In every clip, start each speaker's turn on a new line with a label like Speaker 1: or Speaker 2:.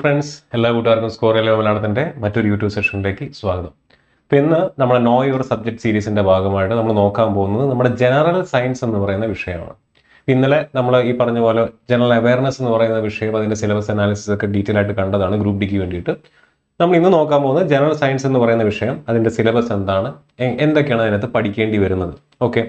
Speaker 1: Friends എല്ലാ കൂട്ടുകാർക്കും score എല്ലാം മലയാളത്തിന്റെ മറ്റൊരു യൂട്യൂബ് സെഷനിലേക്ക് സ്വാഗതം. അപ്പോൾ ഇന്ന് നമ്മുടെ നോ യുവർ സബ്ജക്ട് സീരീസിന്റെ ഭാഗമായിട്ട് നമ്മൾ നോക്കാൻ പോകുന്നത് നമ്മുടെ ജനറൽ സയൻസ് എന്ന് പറയുന്ന വിഷയമാണ്. ഇന്നലെ നമ്മൾ ഈ പറഞ്ഞ പോലെ ജനറൽ അവയർനെസ് എന്ന് പറയുന്ന വിഷയം അതിന്റെ സിലബസ് അനാലിസിസ് ഒക്കെ ഡീറ്റെയിൽ ആയിട്ട് കണ്ടതാണ് ഗ്രൂപ്പ് ഡിക്ക് വേണ്ടിയിട്ട്. നമ്മൾ ഇന്ന് നോക്കാൻ പോകുന്നത് ജനറൽ സയൻസ് എന്ന് പറയുന്ന വിഷയം അതിന്റെ സിലബസ് എന്താണ് എന്തൊക്കെയാണ് അതിനകത്ത് പഠിക്കേണ്ടി വരുന്നത്? ഓക്കെ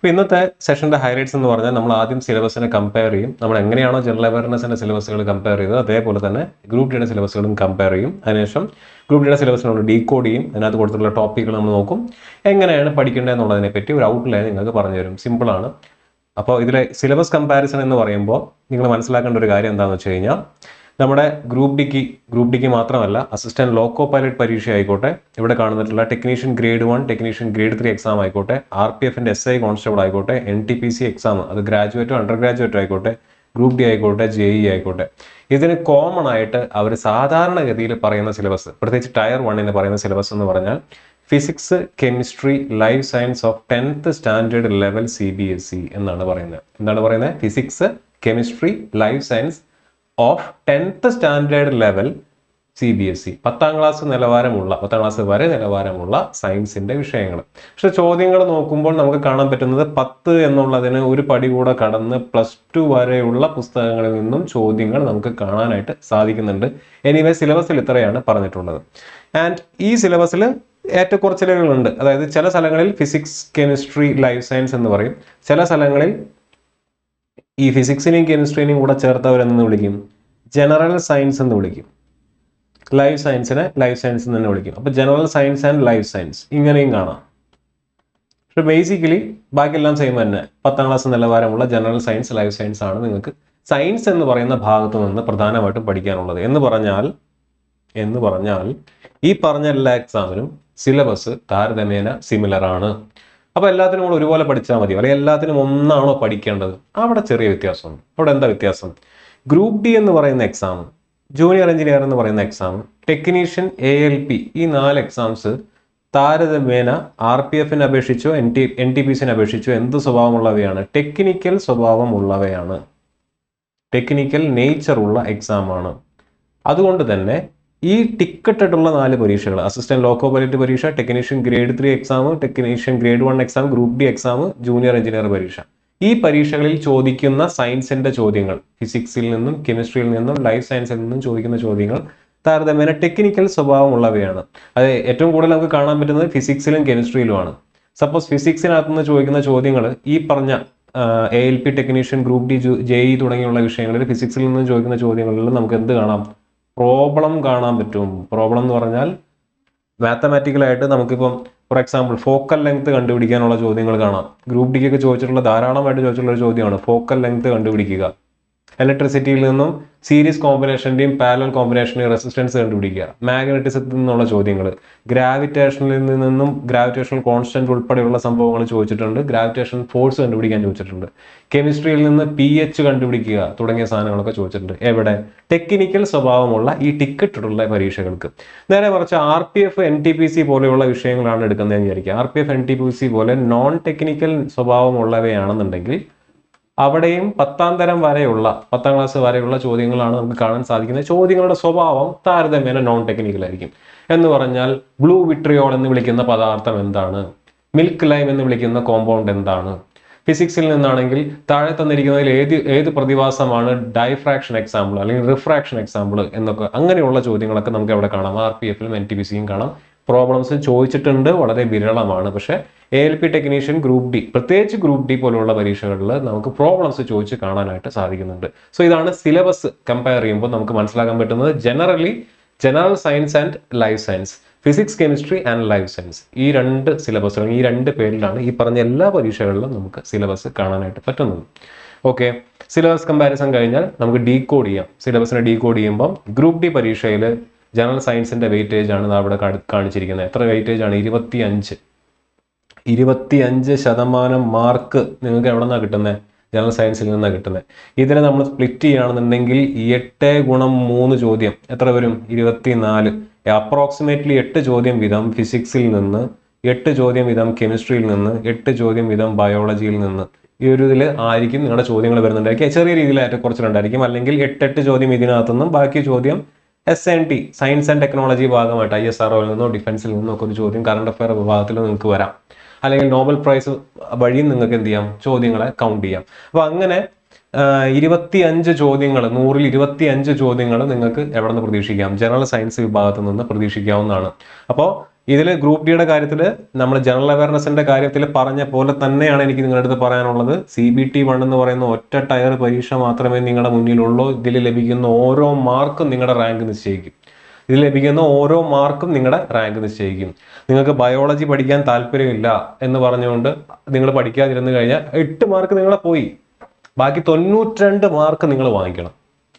Speaker 1: അപ്പോൾ ഇന്നത്തെ സെഷന്റെ ഹൈലൈറ്റ്സ് എന്ന് പറഞ്ഞാൽ നമ്മൾ ആദ്യം സിലബസിനെ കമ്പയർ ചെയ്യും. നമ്മൾ എങ്ങനെയാണോ ജനറൽ അവയർനെസ്സിന്റെ സിലബസുകൾ കമ്പയർ ചെയ്തത് അതേപോലെ തന്നെ ഗ്രൂപ്പ് ഡിയുടെ സിലബസുകളും കമ്പയർ ചെയ്യും. അതിനുശേഷം ഗ്രൂപ്പ് ഡിയുടെ നമ്മൾ ഡീകോഡ് ചെയ്യും. അതിനകത്ത് കൊടുത്തിട്ടുള്ള ടോപ്പിക്കുകൾ നമ്മൾ നോക്കും. എങ്ങനെയാണ് പഠിക്കേണ്ടത് എന്നുള്ളതിനെ പറ്റി ഒരു ഔട്ട്ലൈൻ നിങ്ങൾക്ക് പറഞ്ഞു തരും. സിമ്പിളാണ് അപ്പോൾ ഇതിലെ സിലബസ് കമ്പാരിസൺ എന്ന് പറയുമ്പോൾ നിങ്ങൾ മനസ്സിലാക്കേണ്ട ഒരു കാര്യം എന്താണെന്ന് വെച്ച് കഴിഞ്ഞാൽ നമ്മുടെ ഗ്രൂപ്പ് ഡിക്ക് ഗ്രൂപ്പ് ഡിക്ക് മാത്രമല്ല അസിസ്റ്റന്റ് ലോക്കോ പൈലറ്റ് പരീക്ഷ ആയിക്കോട്ടെ ഇവിടെ കാണുന്നിട്ടുള്ള technician grade one technician grade three exam ആയിക്കോട്ടെ ആർ പി എഫിന്റെ എസ് ഐ കോൺസ്റ്റബിൾ ആയിക്കോട്ടെ N T P C exam അത് ഗ്രാജുവേറ്റോ അണ്ടർ ഗ്രാജുവേറ്റോ ആയിക്കോട്ടെ ഗ്രൂപ്പ് ഡി ആയിക്കോട്ടെ ജെ ഇ ആയിക്കോട്ടെ. ഇതിന് കോമൺ ആയിട്ട് അവർ സാധാരണഗതിയിൽ പറയുന്ന സിലബസ് പ്രത്യേകിച്ച് ടയർ വണ്ണിന് പറയുന്ന സിലബസ് എന്ന് പറഞ്ഞാൽ physics chemistry life science of tenth standard level C B S E എന്നാണ് പറയുന്നത്. എന്താണ് പറയുന്നത്? Physics chemistry life science of tenth standard level C B S E പത്താം ക്ലാസ് നിലവാരമുള്ള പത്താം ക്ലാസ് വരെ നിലവാരമുള്ള സയൻസിന്റെ വിഷയങ്ങൾ. പക്ഷെ ചോദ്യങ്ങൾ നോക്കുമ്പോൾ നമുക്ക് കാണാൻ പറ്റുന്നത് പത്ത് എന്നുള്ളതിന് ഒരു പടി കൂടെ കടന്ന് പ്ലസ് ടു വരെയുള്ള പുസ്തകങ്ങളിൽ നിന്നും ചോദ്യങ്ങൾ നമുക്ക് കാണാനായിട്ട് സാധിക്കുന്നുണ്ട്. എനിവേ സിലബസിൽ ഇത്രയാണ് പറഞ്ഞിട്ടുള്ളത്. ആൻഡ് ഈ സിലബസിൽ ഏറ്റക്കുറച്ചിലുകളുണ്ട് അതായത് ചില സ്ഥലങ്ങളിൽ ഫിസിക്സ് കെമിസ്ട്രി ലൈഫ് സയൻസ് എന്ന് പറയും. ചില സ്ഥലങ്ങളിൽ ഈ ഫിസിക്സിനെയും കെമിസ്ട്രീനെയും കൂടെ ചേർത്തവരെന്ന് വിളിക്കും? ജനറൽ സയൻസ് എന്ന് വിളിക്കും. ലൈഫ് സയൻസിനെ ലൈഫ് സയൻസ് എന്ന് തന്നെ വിളിക്കും. അപ്പോൾ general science and life science ഇങ്ങനെയും കാണാം. പക്ഷെ ബേസിക്കലി ബാക്കിയെല്ലാം സെയിം തന്നെ. പത്താം ക്ലാസ് നിലവാരമുള്ള ജനറൽ സയൻസ് ലൈഫ് സയൻസ് ആണ് നിങ്ങൾക്ക് സയൻസ് എന്ന് പറയുന്ന ഭാഗത്ത് നിന്ന് പ്രധാനമായിട്ടും പഠിക്കാനുള്ളത്. എന്ന് പറഞ്ഞാൽ എന്ന് പറഞ്ഞാൽ ഈ പറഞ്ഞ എല്ലാ എക്സാമിനും സിലബസ് താരതമ്യേന സിമിലർ ആണ്. അപ്പോൾ എല്ലാത്തിനും കൂടെ ഒരുപോലെ പഠിച്ചാൽ മതി. അല്ലെങ്കിൽ എല്ലാത്തിനും ഒന്നാണോ പഠിക്കേണ്ടത്? അവിടെ ചെറിയ വ്യത്യാസമുണ്ട് അവിടെ എന്താ വ്യത്യാസം? ഗ്രൂപ്പ് ഡി എന്ന് പറയുന്ന എക്സാം ജൂനിയർ എഞ്ചിനീയർ എന്ന് പറയുന്ന exam technician A L P ഈ നാല് എക്സാംസ് താരതമ്യേന ആർ പി എഫിനെ അപേക്ഷിച്ചോ N T N T P സിനെ അപേക്ഷിച്ചോ എന്ത് സ്വഭാവമുള്ളവയാണ്? ടെക്നിക്കൽ സ്വഭാവമുള്ളവയാണ്. ടെക്നിക്കൽ നേച്ചർ ഉള്ള എക്സാം ആണ്. അതുകൊണ്ട് തന്നെ ഈ ടിക്കറ്റിട്ടുള്ള നാല് പരീക്ഷകൾ അസിസ്റ്റന്റ് ലോക്കോ പൈലറ്റ് പരീക്ഷ technician grade three exam technician grade one exam group D exam junior engineer പരീക്ഷ. ഈ പരീക്ഷകളിൽ ചോദിക്കുന്ന സയൻസിന്റെ ചോദ്യങ്ങൾ ഫിസിക്സിൽ നിന്നും കെമിസ്ട്രിയിൽ നിന്നും ലൈഫ് സയൻസിൽ നിന്നും ചോദിക്കുന്ന ചോദ്യങ്ങൾ താരതമ്യേന ടെക്നിക്കൽ സ്വഭാവമുള്ളവയാണ്. അത് ഏറ്റവും കൂടുതൽ നമുക്ക് കാണാൻ പറ്റുന്നത് ഫിസിക്സിലും കെമിസ്ട്രിയിലുമാണ് സപ്പോസ് ഫിസിക്സിനകത്ത് നിന്ന് ചോദിക്കുന്ന ചോദ്യങ്ങൾ ഈ പറഞ്ഞ A L P technician group D J E തുടങ്ങിയുള്ള വിഷയങ്ങളിൽ ഫിസിക്സിൽ നിന്ന് ചോദിക്കുന്ന ചോദ്യങ്ങളിൽ നമുക്ക് എന്ത് കാണാം? പ്രോബ്ലം കാണാൻ പറ്റും. പ്രോബ്ലം എന്ന് പറഞ്ഞാൽ മാത്തമാറ്റിക്കലായിട്ട് നമുക്കിപ്പം ഫോർ എക്സാമ്പിൾ ഫോക്കൽ ലെങ്ത് കണ്ടുപിടിക്കാനുള്ള ചോദ്യങ്ങൾ കാണാം. ഗ്രൂപ്പ് ഡിക്കൊക്കെ ചോദിച്ചിട്ടുള്ള ധാരാളമായിട്ട് ചോദിച്ചിട്ടുള്ള ഒരു ചോദ്യമാണ് ഫോക്കൽ ലെങ്ത് കണ്ടുപിടിക്കുക. ഇലക്ട്രിസിറ്റിയിൽ നിന്നും സീരീസ് കോമ്പിനേഷന്റെയും പാരലൽ കോമ്പിനേഷന്റെയും റെസിസ്റ്റൻസ് കണ്ടുപിടിക്കുക. മാഗ്നറ്റിസത്തിൽ നിന്നുള്ള ചോദ്യങ്ങൾ. ഗ്രാവിറ്റേഷനിൽ നിന്നും ഗ്രാവിറ്റേഷണൽ കോൺസ്റ്റന്റ് ഉൾപ്പെടെയുള്ള സംഭവങ്ങൾ ചോദിച്ചിട്ടുണ്ട്. ഗ്രാവിറ്റേഷൻ ഫോഴ്സ് കണ്ടുപിടിക്കാൻ ചോദിച്ചിട്ടുണ്ട്. കെമിസ്ട്രിയിൽ നിന്ന് പി എച്ച് കണ്ടുപിടിക്കുക തുടങ്ങിയ സാധനങ്ങളൊക്കെ ചോദിച്ചിട്ടുണ്ട്. എവിടെ? ടെക്നിക്കൽ സ്വഭാവമുള്ള ഈ ടിക്കറ്റുള്ള പരീക്ഷകൾക്ക്. നേരെ മറിച്ച് R P F N T P C പോലെയുള്ള വിഷയങ്ങളാണ് എടുക്കുന്നതെന്ന് വിചാരിക്കുക. R P F N T P C പോലെ നോൺ ടെക്നിക്കൽ സ്വഭാവമുള്ളവയാണെന്നുണ്ടെങ്കിൽ അവിടെയും പത്താം തരം വരെയുള്ള പത്താം ക്ലാസ് വരെയുള്ള ചോദ്യങ്ങളാണ് നമുക്ക് കാണാൻ സാധിക്കുന്നത്. ചോദ്യങ്ങളുടെ സ്വഭാവം താരതമ്യേന നോൺ ടെക്നിക്കൽ ആയിരിക്കും. എന്ന് പറഞ്ഞാൽ ബ്ലൂ വിട്രിയോൾ എന്ന് വിളിക്കുന്ന പദാർത്ഥം എന്താണ്? മിൽക്ക് ലൈം എന്ന് വിളിക്കുന്ന കോമ്പൗണ്ട് എന്താണ്? ഫിസിക്സിൽ നിന്നാണെങ്കിൽ താഴെ തന്നിരിക്കുന്നതിൽ ഏത് ഏത് പ്രതിഭാസമാണ് ഡൈഫ്രാക്ഷൻ എക്സാമ്പിൾ അല്ലെങ്കിൽ റിഫ്രാക്ഷൻ എക്സാമ്പിൾ എന്നൊക്കെ അങ്ങനെയുള്ള ചോദ്യങ്ങളൊക്കെ നമുക്ക് അവിടെ കാണാം. ആർ പി എഫിലും എൻ ടി പി സിയും കാണാം. പ്രോബ്ലംസ് ചോദിച്ചിട്ടുണ്ട് വളരെ വിരളമാണ്. പക്ഷേ A L P technician group D പ്രത്യേകിച്ച് ഗ്രൂപ്പ് ഡി പോലുള്ള പരീക്ഷകളിൽ നമുക്ക് പ്രോബ്ലംസ് ചോദിച്ച് കാണാനായിട്ട് സാധിക്കുന്നുണ്ട്. സോ ഇതാണ് സിലബസ് കമ്പയർ ചെയ്യുമ്പോൾ നമുക്ക് മനസ്സിലാക്കാൻ പറ്റുന്നത് generally general science and life science physics chemistry and life science ഈ രണ്ട് സിലബസുകൾ ഈ രണ്ട് പേരിലാണ് ഈ പറഞ്ഞ എല്ലാ പരീക്ഷകളിലും നമുക്ക് സിലബസ് കാണാനായിട്ട് പറ്റുന്നത്. ഓക്കെ സിലബസ് കമ്പാരിസൺ കഴിഞ്ഞാൽ നമുക്ക് ഡീകോഡ് ചെയ്യാം. സിലബസിനെ ഡീകോഡ് ചെയ്യുമ്പോൾ ഗ്രൂപ്പ് ഡി പരീക്ഷയിൽ ജനറൽ സയൻസിന്റെ വെയിറ്റേജ് ആണ് അവിടെ കാണിച്ചിരിക്കുന്നത്. എത്ര വെയിറ്റേജ് ആണ്? ഇരുപത്തി അഞ്ച് ഇരുപത്തി അഞ്ച് ശതമാനം മാർക്ക് നിങ്ങൾക്ക് എവിടെ നിന്നാണ് കിട്ടുന്നത് ജനറൽ സയൻസിൽ നിന്നാണ് കിട്ടുന്നത് ഇതിനെ നമ്മൾ സ്പ്ലിറ്റ് ചെയ്യുകയാണെന്നുണ്ടെങ്കിൽ എട്ട് ഗുണം മൂന്ന് ചോദ്യം എത്ര വരും? ഇരുപത്തി നാല് അപ്രോക്സിമേറ്റ്ലി എട്ട് ചോദ്യം വീതം ഫിസിക്സിൽ നിന്ന് എട്ട് ചോദ്യം വീതം കെമിസ്ട്രിയിൽ നിന്ന് എട്ട് ചോദ്യം വീതം ബയോളജിയിൽ നിന്ന്. ഈ ഒരു ഇതിൽ ആയിരിക്കും നിങ്ങളുടെ ചോദ്യങ്ങൾ വരുന്നുണ്ടായിരിക്കും. ചെറിയ രീതിയിലായിട്ട് കുറച്ചിട്ടുണ്ടായിരിക്കും അല്ലെങ്കിൽ എട്ടെട്ട് ചോദ്യം ഇതിനകത്തുനിന്നും ബാക്കി ചോദ്യം S N T science and technology ഭാഗമായിട്ട് ഐ എസ് ആർഒയിൽ നിന്നോ ഡിഫൻസിൽ നിന്നോ ഒക്കെ ഒരു ചോദ്യം കറണ്ട് അഫയർ വിഭാഗത്തിൽ നിങ്ങൾക്ക് വരാം. അല്ലെങ്കിൽ നോബൽ പ്രൈസ് വഴിയും നിങ്ങൾക്ക് എന്ത് ചെയ്യാം? ചോദ്യങ്ങളെ കൗണ്ട് ചെയ്യാം. അപ്പോൾ അങ്ങനെ ഇരുപത്തി അഞ്ച് ചോദ്യങ്ങൾ നൂറിൽ ഇരുപത്തി അഞ്ച് ചോദ്യങ്ങൾ നിങ്ങൾക്ക് എവിടെ നിന്ന് പ്രതീക്ഷിക്കാം? ജനറൽ സയൻസ് വിഭാഗത്തിൽ നിന്ന് പ്രതീക്ഷിക്കാവുന്നതാണ്. അപ്പോൾ ഇതിൽ ഗ്രൂപ്പ് ഡിയുടെ കാര്യത്തിൽ നമ്മൾ ജനറൽ അവയർനെസിന്റെ കാര്യത്തിൽ പറഞ്ഞ പോലെ തന്നെയാണ് എനിക്ക് നിങ്ങളുടെ അടുത്ത് പറയാനുള്ളത്. സി ബി ടി വൺ എന്ന് പറയുന്ന ഒറ്റ ടയർ പരീക്ഷ മാത്രമേ നിങ്ങളുടെ മുന്നിലുള്ളൂ. ഇതിൽ ലഭിക്കുന്ന ഓരോ മാർക്കും നിങ്ങളുടെ റാങ്ക് നിശ്ചയിക്കും. ഇതിൽ ലഭിക്കുന്ന ഓരോ മാർക്കും നിങ്ങളുടെ റാങ്ക് നിശ്ചയിക്കും. നിങ്ങൾക്ക് ബയോളജി പഠിക്കാൻ താല്പര്യമില്ല എന്ന് പറഞ്ഞുകൊണ്ട് നിങ്ങൾ പഠിക്കാതിരുന്നു കഴിഞ്ഞാൽ എട്ട് മാർക്ക് നിങ്ങളെ പോയി. ബാക്കി തൊണ്ണൂറ്റിരണ്ട് മാർക്ക് നിങ്ങൾ വാങ്ങിക്കണം.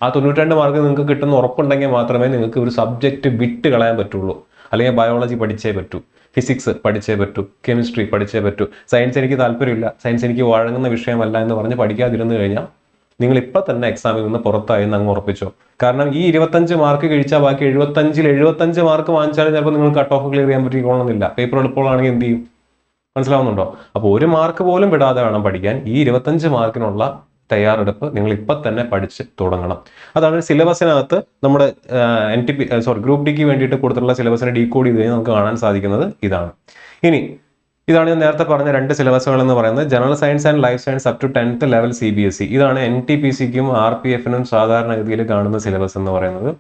Speaker 1: ആ തൊണ്ണൂറ്റിരണ്ട് മാർക്ക് നിങ്ങൾക്ക് കിട്ടുന്ന ഉറപ്പുണ്ടെങ്കിൽ മാത്രമേ നിങ്ങൾക്ക് ഒരു സബ്ജക്റ്റ് വിട്ട് കളയാൻ പറ്റുള്ളൂ. അല്ലെങ്കിൽ ബയോളജി പഠിച്ചേ പറ്റൂ. ഫിസിക്സ് പഠിച്ചേ പറ്റൂ. കെമിസ്ട്രി പഠിച്ചേ പറ്റൂ. സയൻസ് എനിക്ക് താല്പര്യമില്ല. സയൻസ് എനിക്ക് വഴങ്ങുന്ന വിഷയമല്ല എന്ന് പറഞ്ഞ് പഠിക്കാതിരുന്നു കഴിഞ്ഞാൽ നിങ്ങൾ ഇപ്പം തന്നെ എക്സാമിൽ നിന്ന് പുറത്തായി എന്ന് അങ്ങ് ഉറപ്പിച്ചോ. കാരണം ഈ ഇരുപത്തഞ്ച് മാർക്ക് കഴിച്ചാൽ ബാക്കി എഴുപത്തഞ്ചിൽ എഴുപത്തഞ്ച് മാർക്ക് വാങ്ങിച്ചാലും ചിലപ്പോൾ നിങ്ങൾ കട്ട് ഓഫ് ക്ലിയർ ചെയ്യാൻ പറ്റിക്കോളണമെന്നില്ല. പേപ്പർ എളുപ്പമാണെങ്കിൽ എന്ത് ചെയ്യും? മനസ്സിലാവുന്നുണ്ടോ? അപ്പോൾ ഒരു മാർക്ക് പോലും വിടാതെ വേണം പഠിക്കാൻ. ഈ ഇരുപത്തഞ്ച് മാർക്കിനുള്ള തയ്യാറെടുപ്പ് നിങ്ങൾ ഇപ്പം തന്നെ പഠിച്ച് തുടങ്ങണം. അതാണ് സിലബസിനകത്ത് നമ്മുടെ N T P sorry group ഡിക്ക് വേണ്ടിയിട്ട് കൊടുത്തിട്ടുള്ള സിലബസിനെ ഡീകോഡ് ചെയ്ത് കഴിഞ്ഞാൽ നമുക്ക് കാണാൻ സാധിക്കുന്നത് ഇതാണ്. ഇനി ഇതാണ് ഞാൻ നേരത്തെ പറഞ്ഞ രണ്ട് സിലബസുകൾ എന്ന് പറയുന്നത്. General science and life science up to tenth level C B S E ഇതാണ് എൻ ടി പി സിക്കും ആർ പി എഫിനും സാധാരണഗതിയിൽ കാണുന്ന സിലബസ് എന്ന് പറയുന്നത്.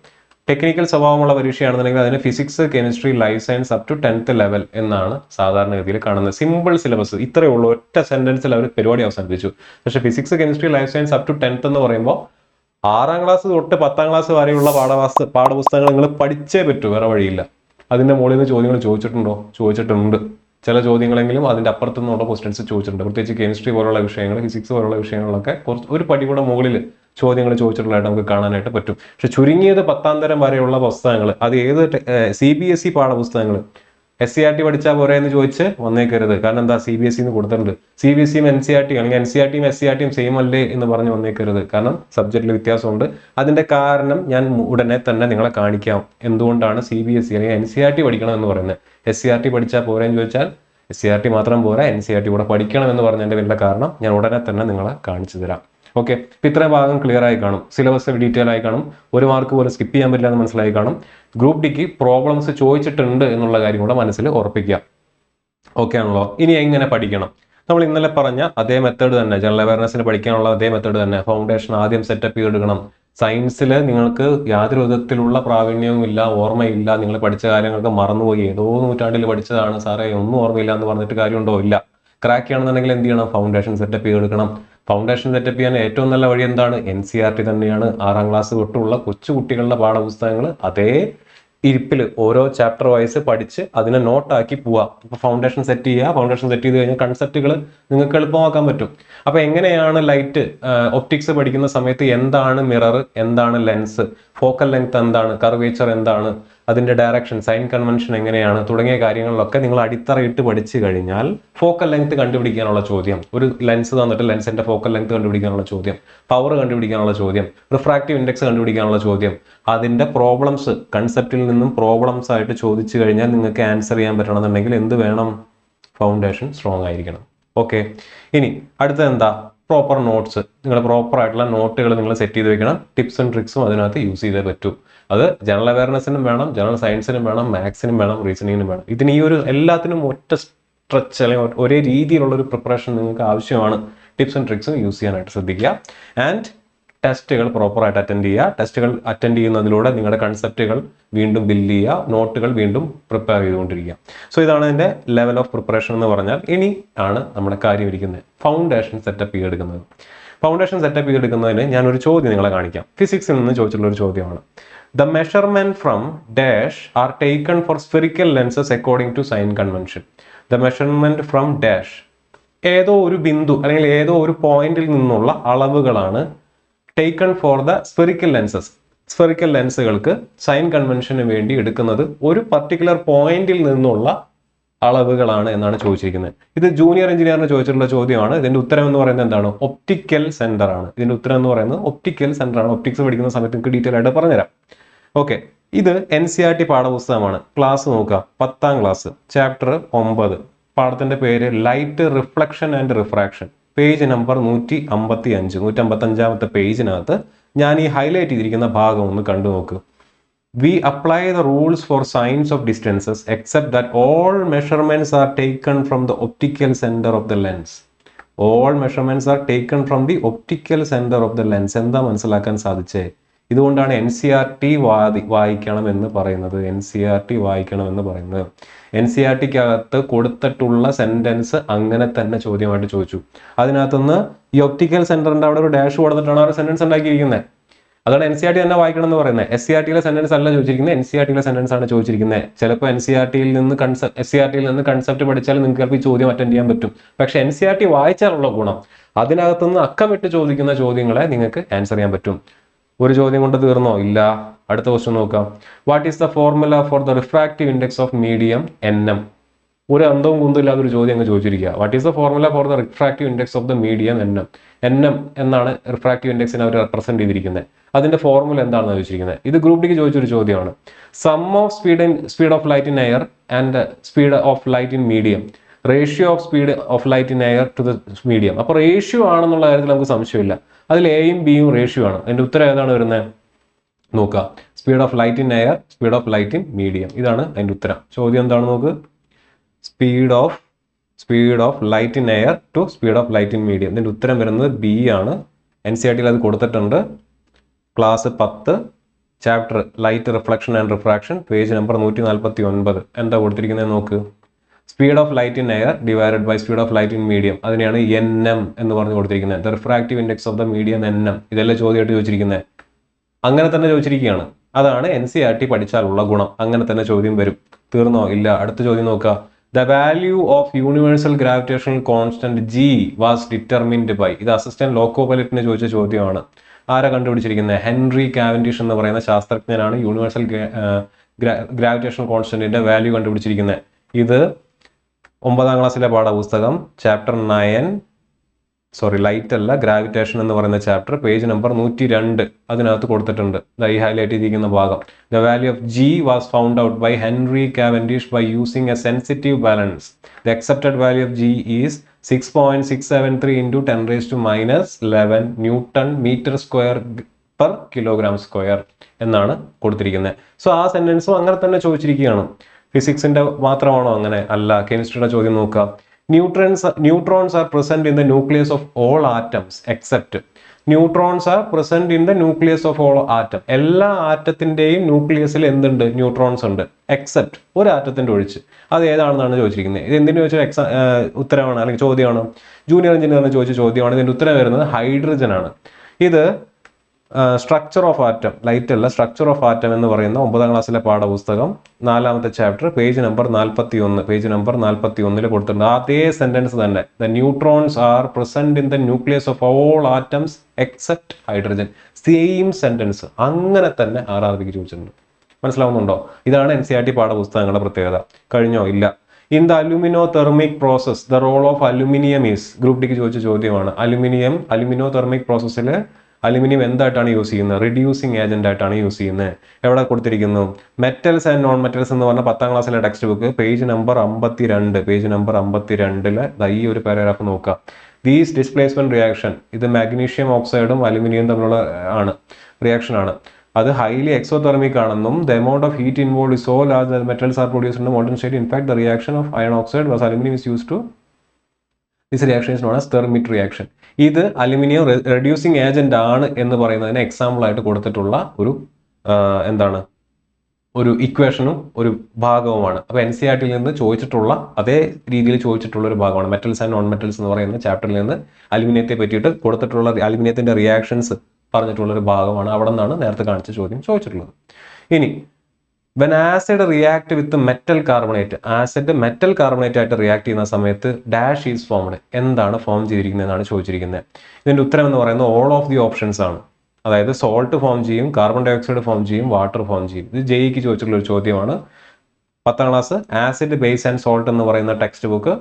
Speaker 1: ടെക്നിക്കൽ സ്വഭാവമുള്ള പരീക്ഷയാണെന്നുണ്ടെങ്കിൽ അതിന് physics chemistry life science up to tenth level എന്നാണ് സാധാരണഗതിയിൽ കാണുന്നത് സിമ്പിൾ സിലബസ് ഇത്രയേ ഉള്ളൂ. ഒറ്റ സെന്റൻസിൽ അവർ പരിപാടി അവസാനിപ്പിച്ചു. പക്ഷേ physics chemistry life science up to tenth എന്ന് പറയുമ്പോൾ ആറാം ക്ലാസ് തൊട്ട് പത്താം ക്ലാസ് വരെയുള്ള പാഠവാസ പാഠപുസ്തകങ്ങൾ നിങ്ങൾ പഠിച്ചേ പറ്റൂ. വേറെ വഴിയില്ല. അതിന്റെ മുകളിൽ നിന്ന് ചോദ്യങ്ങൾ ചോദിച്ചിട്ടുണ്ടോ? ചോദിച്ചിട്ടുണ്ട്. ചില ചോദ്യങ്ങളെങ്കിലും അതിന്റെ അപ്പുറത്തു നിന്നുള്ള ക്വസ്റ്റ്യൻസ് ചോദിച്ചിട്ടുണ്ട്. പ്രത്യേകിച്ച് കെമിസ്ട്രി പോലുള്ള വിഷയങ്ങൾ ഫിസിക്സ് പോലുള്ള വിഷയങ്ങളൊക്കെ കുറച്ച് ഒരു പടി കൂടെ മുകളിൽ ചോദ്യങ്ങൾ ചോദിച്ചിട്ടുള്ളതായിട്ട് നമുക്ക് കാണാനായിട്ട് പറ്റും. പക്ഷെ ചുരുങ്ങിയത് പത്താം തരം വരെയുള്ള പുസ്തകങ്ങൾ അത് ഏത് സി ബി എസ് ഇ പാഠപുസ്തകങ്ങൾ എസ് സി ആർ ടി പഠിച്ചാൽ പോരെ എന്ന് ചോദിച്ച് വന്നേക്കരുത്. കാരണം എന്താ? സി ബി എസ് സിന്ന് കൊടുത്തിട്ടുണ്ട്. സി ബി എസ് സിയും എൻ സി ആർ ടി അല്ലെങ്കിൽ എൻ സി ആർ ടിയും എസ് സി ആർ ടിയും സെയിം അല്ലേ എന്ന് പറഞ്ഞ് വന്നേക്കരുത്. കാരണം സബ്ജക്റ്റിൽ വ്യത്യാസമുണ്ട്. അതിന്റെ കാരണം ഞാൻ ഉടനെ തന്നെ നിങ്ങളെ കാണിക്കാം. എന്തുകൊണ്ടാണ് സി ബി എസ് സി അല്ലെങ്കിൽ എൻ സി ആർ ടി പഠിക്കണം എന്ന് പറയുന്നത്? എസ് സി ആർ ടി പഠിച്ചാൽ പോരാന്ന് ചോദിച്ചാൽ എസ് സി ആർ ടി മാത്രം പോരാ എൻ സി ആർ ടി കൂടെ പഠിക്കണം എന്ന് പറഞ്ഞതിന്റെ വലിയ കാരണം ഞാൻ ഉടനെ തന്നെ നിങ്ങളെ കാണിച്ചു തരാം. ഓക്കെ ഇപ്പം ഇത്രയും ഭാഗം ക്ലിയർ ആയി കാണും. സിലബസ് ഡീറ്റെയിൽ ആയി കാണും. ഒരു മാർക്ക് പോലും സ്കിപ്പ് ചെയ്യാൻ പറ്റില്ല എന്ന് മനസ്സിലായി കാണും. ഗ്രൂപ്പ് ഡിക്ക് പ്രോബ്ലംസ് ചോദിച്ചിട്ടുണ്ട് എന്നുള്ള കാര്യം കൂടെ മനസ്സിൽ ഉറപ്പിക്കുക. ഓക്കെ ആണല്ലോ? ഇനി എങ്ങനെ പഠിക്കണം? നമ്മൾ ഇന്നലെ പറഞ്ഞ അതേ മെത്തേഡ് തന്നെ ജനറൽ അവയർനെസ്സിന് പഠിക്കാനുള്ള അതേ മെത്തേഡ് തന്നെ ഫൗണ്ടേഷൻ ആദ്യം സെറ്റപ്പ് ചെയ്തെടുക്കണം. സയൻസിൽ നിങ്ങൾക്ക് യാതൊരു വിധത്തിലുള്ള പ്രാവീണ്യവും ഇല്ല ഓർമ്മയില്ല നിങ്ങൾ പഠിച്ച കാര്യങ്ങൾക്ക് മറന്നുപോയി. ഏതോ നൂറ്റാണ്ടിൽ പഠിച്ചതാണ് സാറേ ഒന്നും ഓർമ്മയില്ല എന്ന് പറഞ്ഞിട്ട് കാര്യമുണ്ടോ? ഇല്ല. ക്രാക്ക് ചെയ്യണമെന്നുണ്ടെങ്കിൽ എന്ത് ചെയ്യണം? ഫൗണ്ടേഷൻ സെറ്റപ്പ് ചെയ്തെടുക്കണം ഫൗണ്ടേഷൻ സെറ്റപ്പ് ചെയ്യാൻ ഏറ്റവും നല്ല വഴി എന്താണ്? എൻ സി ആർ ടി തന്നെയാണ്. ആറാം ക്ലാസ് തൊട്ടുള്ള കൊച്ചു കുട്ടികളുടെ പാഠപുസ്തകങ്ങൾ അതേ ഇരിപ്പിൽ ഓരോ ചാപ്റ്റർ വൈസ് പഠിച്ച് അതിനെ നോട്ടാക്കി പോവാം. ഇപ്പൊ ഫൗണ്ടേഷൻ സെറ്റ് ചെയ്യുക ഫൗണ്ടേഷൻ സെറ്റ് ചെയ്ത് കഴിഞ്ഞാൽ കൺസെപ്റ്റുകൾ നിങ്ങൾക്ക് എളുപ്പമാക്കാൻ പറ്റും. അപ്പോൾ എങ്ങനെയാണ് ലൈറ്റ് ഒപ്റ്റിക്സ് പഠിക്കുന്ന സമയത്ത് എന്താണ് മിറർ എന്താണ് ലെൻസ് ഫോക്കൽ ലെങ്ത് എന്താണ് കർവേച്ചർ എന്താണ് അതിന്റെ ഡയറക്ഷൻ സൈൻ കൺവെൻഷൻ എങ്ങനെയാണ് തുടങ്ങിയ കാര്യങ്ങളിലൊക്കെ നിങ്ങൾ അടിത്തറയിട്ട് പഠിച്ചു കഴിഞ്ഞാൽ ഫോക്കൽ ലെങ്ത് കണ്ടുപിടിക്കാനുള്ള ചോദ്യം. ഒരു ലെൻസ് തന്നിട്ട് ലെൻസിന്റെ ഫോക്കൽ ലെങ്ത് കണ്ടുപിടിക്കാനുള്ള ചോദ്യം. പവർ കണ്ടുപിടിക്കാനുള്ള ചോദ്യം. റിഫ്രാക്റ്റീവ് ഇൻഡെക്സ് കണ്ടുപിടിക്കാനുള്ള ചോദ്യം. അതിന്റെ പ്രോബ്ലംസ് കൺസെപ്റ്റിൽ നിന്നും പ്രോബ്ലംസ് ആയിട്ട് ചോദിച്ചു കഴിഞ്ഞാൽ നിങ്ങൾക്ക് ആൻസർ ചെയ്യാൻ പറ്റണമെന്നുണ്ടെങ്കിൽ എന്ത് വേണം? ഫൗണ്ടേഷൻ സ്ട്രോങ് ആയിരിക്കണം. ഓക്കെ ഇനി അടുത്തത് എന്താ? പ്രോപ്പർ നോട്ട്സ് നിങ്ങൾ പ്രോപ്പർ ആയിട്ടുള്ള നോട്ടുകൾ നിങ്ങൾ സെറ്റ് ചെയ്ത് വെക്കണം. ടിപ്സ് ടിപ്സും ട്രിക്സും അതിനകത്ത് യൂസ് ചെയ്തേ പറ്റൂ. അത് ജനറൽ അവയർനെസ്സിനും വേണം ജനറൽ സയൻസിനും വേണം മാത്സിനും വേണം റീസണിങ്ങിനും വേണം. ഇതിന് ഈ ഒരു എല്ലാത്തിനും ഒറ്റ സ്ട്രെച്ച് അല്ലെങ്കിൽ ഒരേ രീതിയിലുള്ള ഒരു പ്രിപ്പറേഷൻ നിങ്ങൾക്ക് ആവശ്യമാണ്. ടിപ്സ് ടിപ്സും ട്രിക്സും യൂസ് ചെയ്യാനായിട്ട് ശ്രദ്ധിക്കുക. ആൻഡ് ടെസ്റ്റുകൾ പ്രോപ്പറായിട്ട് അറ്റൻഡ് ചെയ്യുക. ടെസ്റ്റുകൾ അറ്റൻഡ് ചെയ്യുന്നതിലൂടെ നിങ്ങളുടെ കൺസെപ്റ്റുകൾ വീണ്ടും ബിൽഡ് ചെയ്യുക. നോട്ടുകൾ വീണ്ടും പ്രിപ്പയർ ചെയ്തുകൊണ്ടിരിക്കുക. സോ ഇതാണ് എന്റെ ലെവൽ ഓഫ് പ്രിപ്പറേഷൻ എന്ന് പറഞ്ഞാൽ ഇനി ആണ് നമ്മുടെ കാര്യം ഇരിക്കുന്നത്. ഫൗണ്ടേഷൻ സെറ്റപ്പ് ചെയ്തെടുക്കുന്നത് ഫൗണ്ടേഷൻ സെറ്റപ്പ് ചെയ്തെടുക്കുന്നതിന് ഞാനൊരു ചോദ്യം നിങ്ങളെ കാണിക്കാം. ഫിസിക്സിൽ നിന്ന് ചോദിച്ചിട്ടുള്ള ഒരു ചോദ്യമാണ്. The measurement from dash are taken for spherical lenses according to sign convention the measurement from dash ഏതോ ഒരു ബിന്ദു അല്ലെങ്കിൽ ഏതോ ഒരു പോയിന്റിൽ നിന്നുള്ള അളവുകളാണ് taken for the spherical lenses spherical ലെൻസുകൾക്ക് സൈൻ കൺവെൻഷന് വേണ്ടി എടുക്കുന്നത് ഒരു പർട്ടിക്കുലർ പോയിന്റിൽ നിന്നുള്ള അളവുകളാണ് എന്നാണ് ചോദിച്ചിരിക്കുന്നത്. ഇത് ജൂനിയർ എഞ്ചിനീയറിന് ചോദിച്ചിട്ടുള്ള ചോദ്യമാണ്. ഇതിന്റെ ഉത്തരം എന്ന് പറയുന്നത് എന്താണ്? ഒപ്റ്റിക്കൽ സെന്റർ ആണ്. ഇതിന്റെ ഉത്തരം എന്ന് പറയുന്നത് ഒപ്റ്റിക്കൽ സെന്റർ ആണ്. ഒപ്റ്റിക്സ് പഠിക്കുന്ന സമയത്ത് നിങ്ങൾക്ക് ഡീറ്റെയിൽ ആയിട്ട് പറഞ്ഞുതരാം. ഓക്കെ ഇത് എൻ സി ആർ ടി പാഠപുസ്തകമാണ്. ക്ലാസ് നോക്കുക. പത്താം ക്ലാസ് ചാപ്റ്റർ ഒമ്പത്. പാഠത്തിന്റെ പേര് light reflection and refraction page number നൂറ്റി അമ്പത്തി അഞ്ച് നൂറ്റി അമ്പത്തി അഞ്ചാമത്തെ പേജിനകത്ത് ഞാൻ ഈ ഹൈലൈറ്റ് ചെയ്തിരിക്കുന്ന ഭാഗം ഒന്ന് കണ്ടു നോക്ക്. We apply the rules for science of distances except that all measurements are taken from the optical centre of the lens all measurements are taken from the optical centre of the lens എന്താ മനസ്സിലാക്കാൻ സാധിച്ചേ? ഇതുകൊണ്ടാണ് N C R T വാതി വായിക്കണം എന്ന് പറയുന്നത്. N C R T വായിക്കണം എന്ന് പറയുന്നത്. എൻ സി ആർ ടിക്കകത്ത് കൊടുത്തിട്ടുള്ള സെന്റൻസ് അങ്ങനെ തന്നെ ചോദ്യമായിട്ട് ചോദിച്ചു. അതിനകത്തുനിന്ന് ഈ ഒപ്റ്റിക്കൽ സെന്ററിന്റെ അവിടെ ഒരു ഡാഷ് കൊടുത്തിട്ടാണ് അവർ സെന്റൻസ് ഉണ്ടാക്കിയിരിക്കുന്നത് അതാണ് എൻ സി ആർ ടി തന്നെ വായിക്കണം എന്ന് പറയുന്നത് എസ് സി ആർ ടിയിലെ സെന്റൻസ് അല്ല ചോദിച്ചിരിക്കുന്നത് എൻ സി ആർ ടിയിലെ സെന്റൻസ് ആണ് ചോദിച്ചിരിക്കുന്നത് ചിലപ്പോൾ എൻ സി ആർ ടിയിൽ നിന്ന് കൺസെപ്റ്റ് എസ് സി ആർ ടിയിൽ നിന്ന് കൺസെപ്റ്റ് പഠിച്ചാൽ നിങ്ങൾക്ക് ഈ ചോദ്യം അറ്റൻഡ് ചെയ്യാൻ പറ്റും. പക്ഷെ എൻ സി ആർ ടി വായിച്ചാലുള്ള ഗുണം. അതിനകത്തുനിന്ന് അക്കമിട്ട് ചോദിക്കുന്ന ചോദ്യങ്ങളെ നിങ്ങൾക്ക് ആൻസർ ചെയ്യാൻ പറ്റും. ഒരു ചോദ്യം കൊണ്ട് തീർന്നോ? ഇല്ല. അടുത്ത ക്വസ്റ്റ്യൻ നോക്കാം. What is the formula for the refractive index of medium N M ഒരു അന്തവും കുന്തും ഇല്ലാത്ത ഒരു ചോദ്യം അങ്ങ് ചോദിച്ചിരിക്കുക. What is the formula for the refractive index of the medium N M N M എന്നാണ് റിഫ്രാക്റ്റീവ് ഇൻഡെക്സിനെ അവർ റെപ്രസെന്റ് ചെയ്തിരിക്കുന്നത്. അതിന്റെ ഫോർമുല എന്താണെന്ന് ചോദിച്ചിരിക്കുന്നത്. ഇത് ഗ്രൂപ്പ് ഡിക്ക് ചോദിച്ചൊരു ചോദ്യമാണ്. Sum of speed in speed of light in air and speed of light in medium ratio of speed of light in air to the medium അപ്പോൾ റേഷ്യോ ആണെന്നുള്ള കാര്യത്തിൽ നമുക്ക് സംശയമില്ല. അതിൽ എയും ബിയും റേഷ്യോ ആണ്. അതിന്റെ ഉത്തരം ഏതാണ് വരുന്നത് നോക്കുക speed of light in air speed of light in medium ഇതാണ് അതിന്റെ ഉത്തരം. ചോദ്യം എന്താണ് നോക്ക്? Speed of speed of light in air to speed of light in medium ഇതിന്റെ ഉത്തരം വരുന്നത് ബി ആണ്. എൻ സി ആർ ടിയിൽ അത് കൊടുത്തിട്ടുണ്ട്. ക്ലാസ് പത്ത് chapter light reflection and refraction page number നൂറ്റി നാൽപ്പത്തി ഒൻപത് എന്താ കൊടുത്തിരിക്കുന്നത് നോക്ക്? Speed of light in air divided by speed of light in medium. അതിനെയാണ് എൻ എം എന്ന് പറഞ്ഞു കൊടുത്തിരിക്കുന്നത്. The refractive index of the medium N M. ഇതെല്ലാം ചോദ്യമായിട്ട് ചോദിച്ചിരിക്കുന്നത് അങ്ങനെ തന്നെ ചോദിച്ചിരിക്കുകയാണ്. അതാണ് എൻ സി ആർ ടി പഠിച്ചാലുള്ള ഗുണം. അങ്ങനെ തന്നെ ചോദ്യം വരും. തീർന്നോ? ഇല്ല. അടുത്ത ചോദ്യം നോക്കുക. The value of universal gravitational constant G was determined by. ഇത് അസിസ്റ്റന്റ് ലോക്കോ പൈലറ്റിന് ചോദിച്ച ചോദ്യമാണ്. ആരാ കണ്ടുപിടിച്ചിരിക്കുന്നത് ഹെൻറി കാവൻഡിഷ് എന്ന് പറയുന്ന ശാസ്ത്രജ്ഞനാണ് യൂണിവേഴ്സൽ ഗ്രാവിറ്റേഷണൽ കോൺസ്റ്റന്റിന്റെ വാല്യൂ കണ്ടുപിടിച്ചിരിക്കുന്നത് ഇത് ഒമ്പതാം ക്ലാസ്സിലെ പാഠപുസ്തകം ചാപ്റ്റർ നയൻ സോറി ലൈറ്റ് അല്ല ഗ്രാവിറ്റേഷൻ എന്ന് പറയുന്ന ചാപ്റ്റർ പേജ് നമ്പർ നൂറ്റി രണ്ട് അതിനകത്ത് കൊടുത്തിട്ടുണ്ട്. ഈ ഹൈലൈറ്റ് ചെയ്തിരിക്കുന്ന ഭാഗം. The value of G was found out by Henry Cavendish by using a sensitive balance the accepted value of G is six point six seven three into ten raise to minus eleven newton metre square per kilogram square എന്നാണ് കൊടുത്തിരിക്കുന്നത്. So ആ സെന്റൻസും അങ്ങനെ തന്നെ ചോദിച്ചിരിക്കുകയാണ്. ഫിസിക്സിന്റെ മാത്രമാണോ അങ്ങനെ? അല്ല കെമിസ്ട്രിയുടെ ചോദ്യം നോക്കുക neutrons neutrons are present in the nucleus of all atoms except neutrons are present in the nucleus of all atom എല്ലാ ആറ്റത്തിന്റെയും ന്യൂക്ലിയസിൽ എന്തുണ്ട്? ന്യൂട്രോൺസ് ഉണ്ട്. എക്സെപ്റ്റ് ഒരു ആറ്റത്തിന്റെ ഒഴിച്ച്. അത് ഏതാണെന്നാണ് ചോദിച്ചിരിക്കുന്നത്. ഇത് എന്തിനു ചോദിച്ചാൽ എക്സാ ഉത്തരമാണ് അല്ലെങ്കിൽ ചോദ്യമാണ്. ജൂനിയർ എഞ്ചിനീയറിന് ചോദിച്ച ചോദ്യമാണ്. ഇതിന്റെ ഉത്തരം വരുന്നത് ഹൈഡ്രജൻ ആണ്. ഇത് സ്ട്രക്ചർ ഓഫ് ആറ്റം ലൈറ്റ് അല്ല സ്ട്രക്ചർ ഓഫ് ആറ്റം എന്ന് പറയുന്ന ഒമ്പതാം ക്ലാസ്സിലെ പാഠപുസ്തകം നാലാമത്തെ ചാപ്റ്റർ പേജ് നമ്പർ നാൽപ്പത്തി ഒന്ന് പേജ് നമ്പർ നാൽപ്പത്തി ഒന്നിൽ കൊടുത്തിട്ടുണ്ട്. അതേ സെന്റൻസ് തന്നെ. The neutrons are present in the nucleus of all atoms except hydrogen same sentence അങ്ങനെ തന്നെ ആർ ആർ ബിക്ക് ചോദിച്ചിട്ടുണ്ട്. മനസ്സിലാവുന്നുണ്ടോ? ഇതാണ് എൻ സി ആർ ടി പാഠപുസ്തകങ്ങളുടെ പ്രത്യേകത. കഴിഞ്ഞോ? ഇല്ല. In the aluminothermic process the role of aluminium is group ഡിക്ക് ചോദിച്ച ചോദ്യമാണ്. അലുമിനിയം അലുമിനോ തെർമിക് പ്രോസസ്സിൽ അലുമിനിയം എന്തായിട്ടാണ് യൂസ് ചെയ്യുന്നത്? റിഡ്യൂസിങ് ഏജന്റ് ആയിട്ടാണ് യൂസ് ചെയ്യുന്നത്. എവിടെ കൊടുത്തിരിക്കുന്നു? മെറ്റൽസ് ആൻഡ് നോൺ മെറ്റൽസ് എന്ന് പറഞ്ഞ പത്താം ക്ലാസ്സിലെ ടെക്സ്റ്റ് ബുക്ക് പേജ് നമ്പർ അമ്പത്തി രണ്ട് പേജ് നമ്പർ അമ്പത്തി രണ്ടിലെ ഈ ഒരു പാരഗ്രാഫ് നോക്കുക. ദീസ് ഡിസ്പ്ലേസ്മെന്റ് റിയാക്ഷൻ ഇത് മാഗ്നീഷ്യം ഓക്സൈഡും അലുമിനിയം തമ്മിലുള്ള ആണ്. റിയാക്ഷൻ ആണ്. അത് ഹൈലി എക്സോതെർമിക് ആണെന്നും the amount of heat involve so large metals are produced in modern state in fact the reaction of iron oxide was aluminium is use to this reaction is known as thermic reaction ഇത് aluminium reducing agent ആണ് എന്ന് പറയുന്നതിന് example ആയിട്ട് കൊടുത്തിട്ടുള്ള ഒരു എന്താണ് ഒരു ഇക്വേഷനും ഒരു ഭാഗവുമാണ്. അപ്പോൾ എൻ സി ആർ ടിയിൽ നിന്ന് ചോദിച്ചിട്ടുള്ള അതേ രീതിയിൽ ചോദിച്ചിട്ടുള്ള ഒരു ഭാഗമാണ്. മെറ്റൽസ് ആൻഡ് നോൺ മെറ്റൽസ് എന്ന് പറയുന്ന ചാപ്റ്ററിൽ നിന്ന് അലുമിനിയത്തെ പറ്റിയിട്ട് കൊടുത്തിട്ടുള്ള അലുമിനിയത്തിന്റെ റിയാക്ഷൻസ് പറഞ്ഞിട്ടുള്ള ഒരു ഭാഗമാണ് അവിടെ നിന്നാണ് നേരത്തെ കാണിച്ച ചോദ്യം ചോദിച്ചിട്ടുള്ളത്. ഇനി when acid react with metal carbonate acid metal carbonate ആയിട്ട് റിയാക്ട് ചെയ്യുന്ന സമയത്ത് ഡാഷ് ഈസ് ഫോംഡ് എന്താണ് ഫോം ചെയ്തിരിക്കുന്നത് എന്നാണ് ചോദിച്ചിരിക്കുന്നത്. ഇതിന്റെ ഉത്തരം എന്ന് പറയുന്നത് ഓൾ ഓഫ് ദി ഓപ്ഷൻസ് ആണ്. അതായത് സോൾട്ട് ഫോം ചെയ്യും കാർബൺ ഡയോക്സൈഡ് ഫോം ചെയ്യും വാട്ടർ ഫോം ചെയ്യും. ഇത് ജെയ്ക്ക് ചോദിച്ചിട്ടുള്ള ഒരു ചോദ്യമാണ്. പത്താം class acid base and salt എന്ന് പറയുന്ന textbook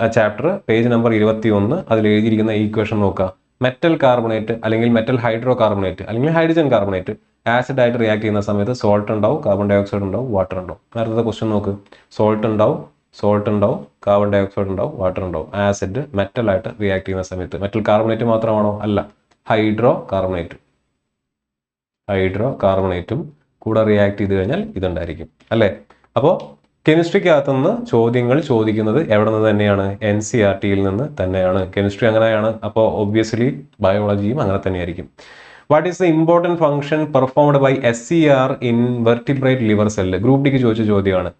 Speaker 1: chapter page number ഇരുപത്തി ഒന്ന് അതിൽ എഴുതിയിരിക്കുന്ന ഈക്വേഷൻ നോക്കുക. മെറ്റൽ കാർബണേറ്റ് അല്ലെങ്കിൽ മെറ്റൽ ഹൈഡ്രോ കാർബണേറ്റ് അല്ലെങ്കിൽ ഹൈഡ്രജൻ കാർബണേറ്റ് ആസിഡ് ആയിട്ട് റിയാക്ട് ചെയ്യുന്ന സമയത്ത് സോൾട്ട് ഉണ്ടാവും കാർബൺ ഡൈ ഓക്സൈഡ് ഉണ്ടാവും വാട്ടർ ഉണ്ടാവും. നേരത്തെ ക്വസ്റ്റ്യൻ നോക്ക്. സോൾട്ട് ഉണ്ടാവും സോൾട്ട് ഉണ്ടാവും കാർബൺ ഡൈ ഓക്സൈഡ് ഉണ്ടാവും വാട്ടർ ഉണ്ടാവും. ആസിഡ് മെറ്റൽ ആയിട്ട് റിയാക്ട് ചെയ്യുന്ന സമയത്ത് മെറ്റൽ കാർബണേറ്റ് മാത്രമാണോ? അല്ല. ഹൈഡ്രോ കാർബണേറ്റ് ഹൈഡ്രോ കാർബണേറ്റും കൂടെ റിയാക്ട് ചെയ്ത് കഴിഞ്ഞാൽ ഇതുണ്ടായിരിക്കും. അല്ലേ? അപ്പോൾ കെമിസ്ട്രിക്കകത്തുനിന്ന് ചോദ്യങ്ങൾ ചോദിക്കുന്നത് എവിടെ നിന്ന് തന്നെയാണ് എൻ സി ആർ ടിയിൽ നിന്ന് തന്നെയാണ്. കെമിസ്ട്രി അങ്ങനെയാണ്. അപ്പോൾ ഒബ്വിയസ്ലി ബയോളജിയും അങ്ങനെ തന്നെയായിരിക്കും. What is the important function performed by S C R in vertebrate liver cell group ഡിക്ക് ചോദിച്ച ചോദ്യമാണ്.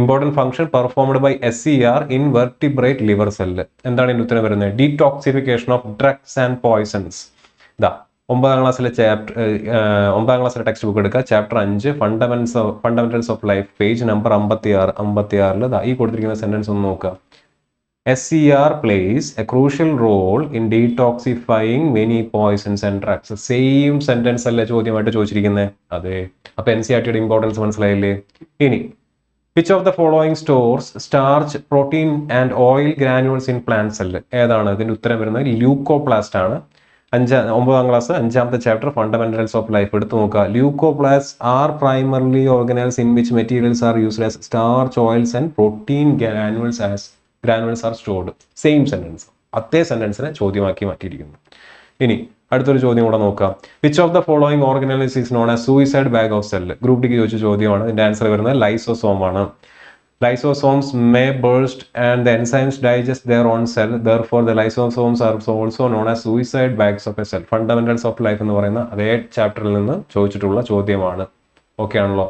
Speaker 1: Important function performed by S C R in vertebrate liver cell എന്താണ് ഇതിന്റെ ഉത്തരം വരുന്നത്? Detoxification of drugs and poisons ഇതാ ഒമ്പതാം ക്ലാസ്സിലെ ചാപ്റ്റർ ഒമ്പതാം ക്ലാസ്സിലെ ടെക്സ്റ്റ് ബുക്ക് എടുക്കുക. ചാപ്റ്റർ അഞ്ച് fundaments fundamentals of life page number അമ്പത്തി ആറ് അമ്പത്തി ആറിൽ ഈ കൊടുത്തിരിക്കുന്ന സെന്റൻസ് ഒന്ന് നോക്കുക. S C R place a crucial role in detoxifying many poisons and drugs same sentence അല്ലേ ചോദ്യമായിട്ട് ചോദിച്ചിരിക്കുന്നത് അതെ. അപ്പൊ എൻ സി ആർ ടിയുടെ ഇമ്പോർട്ടൻസ് മനസ്സിലായില്ലേ? ഇനി which of the following stores starch protein and oil granules in plant cell ഏതാണ്? ഇതിന്റെ ഉത്തരം വരുന്നത് ല്യൂക്കോപ്ലാസ്റ്റ് ആണ്. അഞ്ചാം ഒമ്പതാം ക്ലാസ് അഞ്ചാമത്തെ ചാപ്റ്റർ ഫണ്ടമെന്റൽസ് ഓഫ് ലൈഫ് എടുത്തു നോക്കുക. Leucoplasts are primarily organise in which materials are used as starch oils and protein granules as granules are stored. Same sentence. അതേ സെന്റൻസിനെ ചോദ്യമാക്കി മാറ്റിയിരിക്കുന്നു. ഇനി അടുത്തൊരു ചോദ്യം കൂടെ നോക്കാം. Which of the following organise is known as suicide bag of cell group ഡിക്ക് ചോദിച്ച ചോദ്യമാണ്. ഇതിന്റെ ആൻസർ വരുന്നത് ലൈസോസോം ആണ്. Lysosomes may burst and the enzymes digest their own cell. Therefore the lysosomes are also known as suicide bags of a cell. Fundamentals of life എന്ന് പറയുന്ന അതേ ചാപ്റ്ററിൽ നിന്ന് ചോദിച്ചിട്ടുള്ള ചോദ്യമാണ്. ഓക്കെ ആണല്ലോ.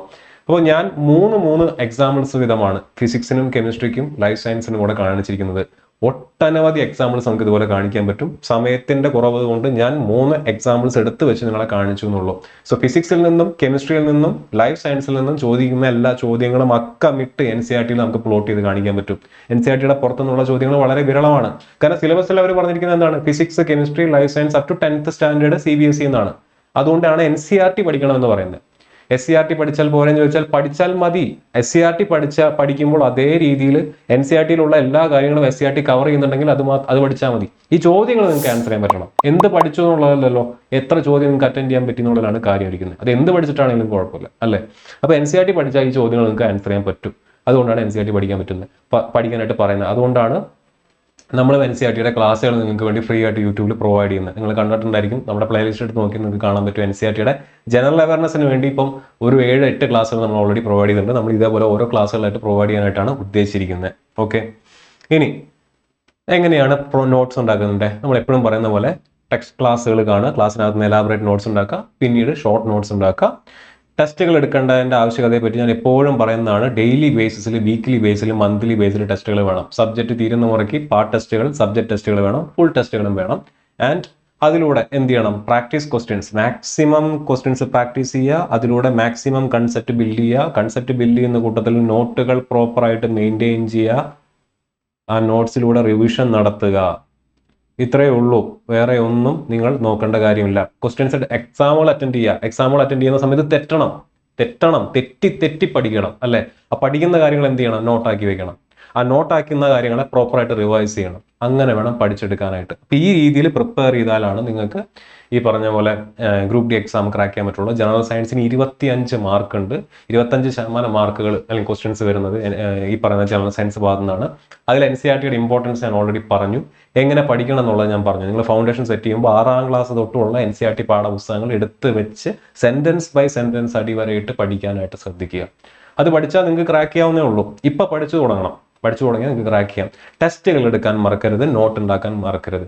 Speaker 1: അപ്പോൾ ഞാൻ മൂന്ന് മൂന്ന് എക്സാമ്പിൾസ് വിധമാണ് ഫിസിക്സിനും കെമിസ്ട്രിക്കും ലൈഫ് സയൻസിനും കൂടെ കാണിച്ചിരിക്കുന്നത്. ഒട്ടനവധി എക്സാമ്പിൾസ് നമുക്ക് ഇതുപോലെ കാണിക്കാൻ പറ്റും. സമയത്തിന്റെ കുറവ് കൊണ്ട് ഞാൻ മൂന്ന് എക്സാമ്പിൾസ് എടുത്ത് വെച്ച് നിങ്ങളെ കാണിച്ചു എന്നുള്ളൂ. സോ ഫിസിക്സിൽ നിന്നും കെമിസ്ട്രിയിൽ നിന്നും ലൈഫ് സയൻസിൽ നിന്നും ചോദിക്കുന്ന എല്ലാ ചോദ്യങ്ങളും അക്കമിട്ട് എൻ സി ആർ ടിയിൽ നമുക്ക് പ്ലോട്ട് ചെയ്ത് കാണിക്കാൻ പറ്റും. എൻ സി ആർ ടിയുടെ പുറത്തുനിന്നുള്ള ചോദ്യങ്ങൾ വളരെ വിരളമാണ്. കാരണം സിലബസിൽ അവർ പറഞ്ഞിരിക്കുന്നത് എന്താണ്? Physics chemistry life science up to tenth standard C B S C എന്നാണ്. അതുകൊണ്ടാണ് എൻ സി ആർ ടി പഠിക്കണം എന്ന് പറയുന്നത്. എസ് സി ആർ ടി പഠിച്ചാൽ പോരെന്ന് ചോദിച്ചാൽ പഠിച്ചാൽ മതി. എസ് സി ആർ ടി പഠിച്ച പഠിക്കുമ്പോൾ അതേ രീതിയിൽ എൻ സി ആർ ടിയിലുള്ള എല്ലാ കാര്യങ്ങളും S C R T cover ചെയ്യുന്നുണ്ടെങ്കിൽ അത് അത് പഠിച്ചാൽ മതി. ഈ ചോദ്യങ്ങൾ നിങ്ങൾക്ക് ആൻസർ ചെയ്യാൻ പറ്റണം. എന്ത് പഠിച്ചു എന്നുള്ളതല്ലോ എത്ര ചോദ്യം നിങ്ങൾക്ക് അറ്റൻഡ് ചെയ്യാൻ പറ്റി എന്നുള്ളതാണ് കാര്യം ഇരിക്കുന്നത്. അത് എന്ത് പഠിച്ചിട്ടാണെങ്കിലും കുഴപ്പമില്ല അല്ലേ? അപ്പോൾ എൻ സി ആർ ടി പഠിച്ചാൽ ഈ ചോദ്യങ്ങൾ നിങ്ങൾക്ക് ആൻസർ ചെയ്യാൻ പറ്റും. അതുകൊണ്ടാണ് എൻ സി ആർ ടി പഠിക്കാൻ പറ്റുന്നത്. പഠിക്കാനായിട്ട് പറയുന്നത്. അതുകൊണ്ടാണ് നമ്മൾ എൻ സി ആർ ടിയുടെ ക്ലാസ്സുകൾ നിങ്ങൾക്ക് വേണ്ടി ഫ്രീ ആയിട്ട് യൂട്യൂബിൽ പ്രൊവൈഡ് ചെയ്യുന്നത്. നിങ്ങൾ കണ്ടിട്ടുണ്ടായിരിക്കും. നമ്മുടെ പ്ലേലിസ്റ്റ് എടുത്ത് നോക്കി നിങ്ങൾക്ക് കാണാൻ പറ്റും എൻ സി ആർ ടിയുടെ ജനറൽ അവയർനെസ്സിന് വേണ്ടി ഇപ്പം ഒരു ഏഴ് എട്ട് ക്ലാസ്സുകൾ നമ്മൾ ഓൾറെഡി പ്രൊവൈഡ് ചെയ്യുന്നുണ്ട് നമ്മൾ ഇതേപോലെ ഓരോ ക്ലാസ്സുകളായിട്ട് പ്രൊവൈഡ് ചെയ്യാനായിട്ടാണ് ഉദ്ദേശിച്ചിരിക്കുന്നത്. ഓക്കെ ഇനി എങ്ങനെയാണ് പ്രോ നോട്ട്സ് ഉണ്ടാക്കുന്നത്? നമ്മൾ എപ്പോഴും പറയുന്ന പോലെ ടെക്സ്റ്റ് ക്ലാസ്സുകൾ കാണുക ക്ലാസ്സിനകത്ത് നിന്ന് എലാബറേറ്റ് നോട്ട്സ് ഉണ്ടാക്കുക പിന്നീട് ഷോർട്ട് നോട്ട്സ് ഉണ്ടാക്കുക. ടെസ്റ്റുകൾ എടുക്കേണ്ടതിന്റെ ആവശ്യകതയെ പറ്റി ഞാൻ എപ്പോഴും പറയുന്നതാണ് ഡെയിലി ബേസിസിൽ വീക്ക്ലി ബേസിൽ മന്ത്ലി ബേസിൽ ടെസ്റ്റുകൾ വേണം. സബ്ജക്റ്റ് തീരുന്ന മുറയ്ക്ക് പാർട്ട് ടെസ്റ്റുകൾ സബ്ജക്ട് ടെസ്റ്റുകൾ വേണം ഫുൾ ടെസ്റ്റുകളും വേണം. ആൻഡ് അതിലൂടെ എന്ത് ചെയ്യണം? Practice questions maximum questions practice ചെയ്യുക. അതിലൂടെ മാക്സിമം കൺസെപ്റ്റ് ബിൽഡ് ചെയ്യുക. കൺസെപ്റ്റ് ബിൽഡ് ചെയ്യുന്ന കൂട്ടത്തിൽ നോട്ടുകൾ പ്രോപ്പറായിട്ട് മെയിന്റെയിൻ ചെയ്യുക. ആ നോട്ട്സിലൂടെ റിവിഷൻ നടത്തുക. ഇത്രയേ ഉള്ളൂ. വേറെ ഒന്നും നിങ്ങൾ നോക്കേണ്ട കാര്യമില്ല. ക്വസ്റ്റ്യൻസ് എക്സാമുകൾ അറ്റൻഡ് ചെയ്യുക. എക്സാമുകൾ അറ്റൻഡ് ചെയ്യുന്ന സമയത്ത് തെറ്റണം. തെറ്റണം. തെറ്റി തെറ്റി പഠിക്കണം അല്ലേ? ആ പഠിക്കുന്ന കാര്യങ്ങൾ എന്ത് ചെയ്യണം? നോട്ടാക്കി വെക്കണം. ആ നോട്ടാക്കുന്ന കാര്യങ്ങളെ പ്രോപ്പറായിട്ട് റിവൈസ് ചെയ്യണം. അങ്ങനെ വേണം പഠിച്ചെടുക്കാനായിട്ട്. അപ്പോൾ ഈ രീതിയിൽ പ്രിപ്പയർ ചെയ്താലാണ് നിങ്ങൾക്ക് ഈ പറഞ്ഞ പോലെ ഗ്രൂപ്പ് ഡി എക്സാം ക്രാക്ക് ചെയ്യാൻ പറ്റുള്ളൂ. ജനറൽ സയൻസിന് ഇരുപത്തി അഞ്ച് മാർക്ക് ഉണ്ട് ഇരുപത്തഞ്ച് ശതമാനം മാർക്കുകൾ അല്ലെങ്കിൽ ക്വസ്റ്റ്യൻസ് വരുന്നത് ഈ പറയുന്ന ജനറൽ സയൻസ് ഭാഗത്തു നിന്നാണ്. അതിൽ എൻ സി ആർ ടിയുടെ ഇമ്പോർട്ടൻസ് ഞാൻ ഓൾറെഡി പറഞ്ഞു. എങ്ങനെ പഠിക്കണം എന്നുള്ളത് ഞാൻ പറഞ്ഞു. നിങ്ങൾ ഫൗണ്ടേഷൻ സെറ്റ് ചെയ്യുമ്പോൾ ആറാം ക്ലാസ് തൊട്ടുള്ള എൻ സി ആർ ടി പാഠപുസ്തകങ്ങൾ എടുത്ത് വെച്ച് സെന്റൻസ് ബൈ സെന്റൻസ് അടിവരയിട്ട് പഠിക്കാനായിട്ട് ശ്രദ്ധിക്കുക. അത് പഠിച്ചാൽ നിങ്ങൾക്ക് ക്രാക്ക് ചെയ്യാവുന്നേ ഉള്ളൂ. ഇപ്പൊ പഠിച്ചു തുടങ്ങണം. പഠിച്ചു തുടങ്ങിയാൽ നിങ്ങൾക്ക് ക്രാക്ക് ചെയ്യാം. ടെസ്റ്റുകൾ എടുക്കാൻ മറക്കരുത് നോട്ട് ഉണ്ടാക്കാൻ മറക്കരുത്.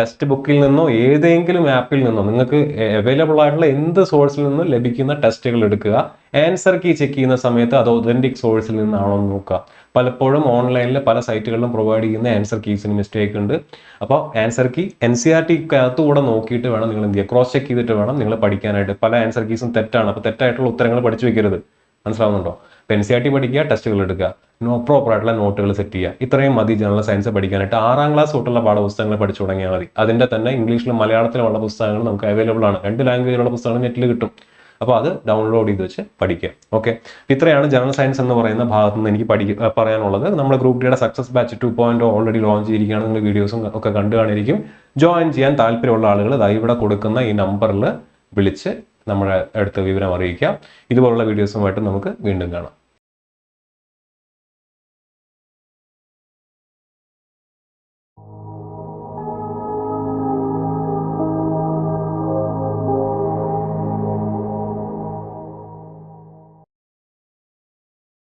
Speaker 1: ടെക്സ്റ്റ് ബുക്കിൽ നിന്നോ ഏതെങ്കിലും ആപ്പിൽ നിന്നോ നിങ്ങൾക്ക് അവൈലബിൾ ആയിട്ടുള്ള എന്ത് സോഴ്സിൽ നിന്നും ലഭിക്കുന്ന ടെസ്റ്റുകൾ എടുക്കുക. ആൻസർ കീ ചെക്ക് ചെയ്യുന്ന സമയത്ത് അത് ഒതന്റിക് സോഴ്സിൽ നിന്നാണോ എന്ന് നോക്കുക. പലപ്പോഴും ഓൺലൈനിൽ പല സൈറ്റുകളിലും പ്രൊവൈഡ് ചെയ്യുന്ന ആൻസർ കീസിന് മിസ്റ്റേക്ക് ഉണ്ട്. അപ്പോൾ answer key N C R ടിക്കകത്ത് കൂടെ നോക്കിയിട്ട് വേണം നിങ്ങൾ എന്ത് ചെയ്യുക. ക്രോസ് ചെക്ക് ചെയ്തിട്ട് വേണം നിങ്ങൾ പഠിക്കാനായിട്ട്. പല ആൻസർ കീസും തെറ്റാണ്. അപ്പോൾ തെറ്റായിട്ടുള്ള ഉത്തരങ്ങൾ പഠിച്ചു വെക്കരുത്. മനസ്സിലാവുന്നുണ്ടോ? അപ്പോൾ എൻ സി ആർ ടി പഠിക്കുക ടെസ്റ്റുകൾ എടുക്കുക. നോ പ്രോപ്പർ ആയിട്ടുള്ള നോട്ടുകൾ സെറ്റ് ചെയ്യുക. ഇത്രയും മതി ജനറൽ സയൻസ് പഠിക്കാനായിട്ട്. ആറാം ക്ലാസ് തൊട്ടുള്ള പാഠപുസ്തകങ്ങൾ പഠിച്ചു തുടങ്ങിയാൽ മതി. അതിന്റെ തന്നെ ഇംഗ്ലീഷിലും മലയാളത്തിലുമുള്ള പുസ്തകങ്ങൾ നമുക്ക് അവൈലബിൾ ആണ്. രണ്ട് ലാംഗ്വേജിലുള്ള പുസ്തകങ്ങൾ നെറ്റിൽ കിട്ടും. അപ്പോൾ അത് ഡൗൺലോഡ് ചെയ്ത് വെച്ച് പഠിക്കുക. ഓക്കെ ഇത്രയാണ് ജനറൽ സയൻസ് എന്ന് പറയുന്ന ഭാഗത്ത് നിന്ന് എനിക്ക് പഠി പറയാനുള്ളത്. നമ്മുടെ ഗ്രൂപ്പ് ഡിയുടെ success batch two point already launch ചെയ്തിരിക്കുകയാണ്. നിങ്ങൾ വീഡിയോസും ഒക്കെ കണ്ടു കാണിരിക്കും. ജോയിൻ ചെയ്യാൻ താല്പര്യമുള്ള ആളുകൾ ദാ ഇവിടെ കൊടുക്കുന്ന ഈ നമ്പറിൽ വിളിച്ച് നമ്മുടെ അടുത്ത് വിവരം അറിയിക്കാം. ഇതുപോലുള്ള വീഡിയോസുമായിട്ട് നമുക്ക് വീണ്ടും കാണാം.